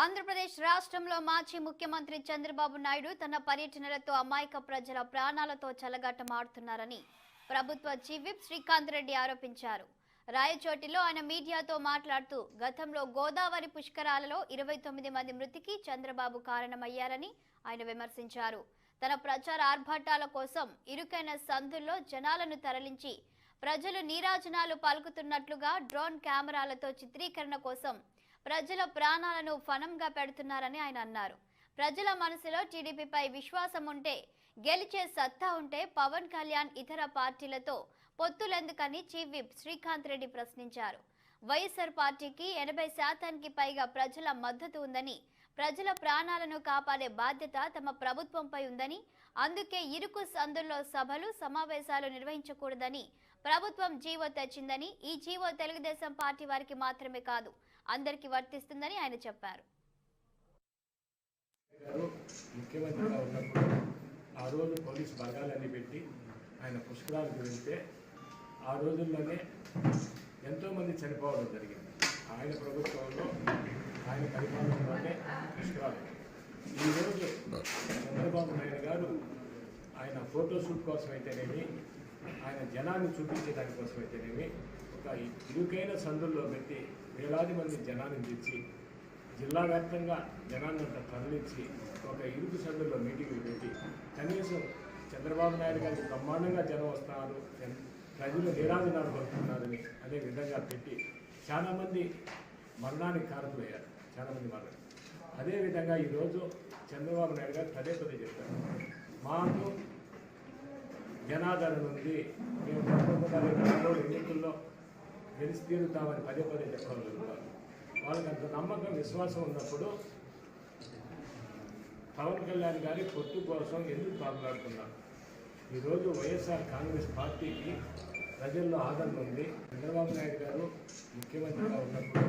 ఆంధ్రప్రదేశ్ రాష్ట్రంలో మాజీ ముఖ్యమంత్రి చంద్రబాబు నాయుడు తన పర్యటనలతో అమాయక ప్రజల ప్రాణాలతో చలగాటమాడుతున్నారని ప్రభుత్వ చీఫ్ శ్రీకాంత్ రెడ్డి ఆరోపించారు. రాయచోటిలో ఆయన మీడియాతో మాట్లాడుతూ గతంలో గోదావరి పుష్కరాలలో ఇరవై తొమ్మిది మంది మృతికి చంద్రబాబు కారణమయ్యారని ఆయన విమర్శించారు. తన ప్రచార ఆర్భాటాల కోసం ఇరుకైన సందుల్లో జనాలను తరలించి ప్రజలు నీరాజనాలు పలుకుతున్నట్లుగా డ్రోన్ కెమెరాలతో చిత్రీకరణ కోసం ప్రజల ప్రాణాలను ఫనంగా పెడుతున్నారని ఆయన అన్నారు. ప్రజల మనసులో టీడీపీపై విశ్వాసం ఉంటే గెలిచే సత్తా ఉంటే పవన్ కళ్యాణ్ ఇతర పార్టీలతో పొత్తులెందుకని చీఫ్ విప్ శ్రీకాంత్ రెడ్డి ప్రశ్నించారు. వైఎస్ఆర్ పార్టీకి ఎనభై శాతానికి పైగా ప్రజల మద్దతు ఉందని ప్రజల ప్రాణాలను కాపాడే బాధ్యత తమ ప్రభుత్వంపై ఉందని అందుకే ఇరుకు సందుల్లో సభలు సమావేశాలు నిర్వహించకూడదని ప్రభుత్వం జీవో తెచ్చిందని ఈ జీవో తెలుగుదేశం పార్టీ వారికి మాత్రమే కాదు అందరికీ వర్తిస్తుందని ఆయన చెప్పారు. ముఖ్యమంత్రిగా ఉన్నప్పుడు ఆ రోజు పోలీస్ బలగాలన్నీ పెట్టి ఆయన పుష్కరాలకు వెళ్తే ఆ రోజుల్లోనే ఎంతోమంది చనిపోవడం జరిగింది. ఆయన ప్రభుత్వంలో ఆయన పరిపాలనలోనే పుష్కరాలు. ఈరోజు చంద్రబాబు నాయుడు గారు ఆయన ఫోటోషూట్ కోసం అయితేనేమి ఆయన జనాన్ని చూపించే దానికోసం అయితేనేమి ఒక ఇరుకైన సందుల్లో పెట్టి వేలాది మంది జనాన్ని తెచ్చి జిల్లా వ్యాప్తంగా జనాన్ని తరలించి ఒక ఇరుకు సందుల్లో మీటింగ్లు పెట్టి కనీసం చంద్రబాబు నాయుడు గారికి బ్రహ్మాండంగా జనం వస్తున్నారు ప్రజలు నిరాజనాలు పడుతున్నారని అనే విధంగా పెట్టి చాలామంది మరణానికి కారణమయ్యారు చాలామంది మరణం అదేవిధంగా ఈరోజు చంద్రబాబు నాయుడు గారు పదే పదే చెప్పారు. మాకు జనాదరణ ఉంది. మేము తప్పకుండా రేపు ఎన్నికల్లో గెలిచి తీరుతామని పదే పదే చెప్పడం జరుగుతారు వాళ్ళకి అంత నమ్మకం విశ్వాసం ఉన్నప్పుడు పవన్ కళ్యాణ్ గారి పొత్తు కోసం ఎందుకు పాల్గొడుతున్నారు ఈరోజు వైఎస్ఆర్ కాంగ్రెస్ పార్టీకి ప్రజల్లో ఆదరణ ఉంది. చంద్రబాబు నాయుడు గారు ముఖ్యమంత్రిగా ఉన్నప్పుడు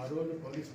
ఆ రోజు పోలీస్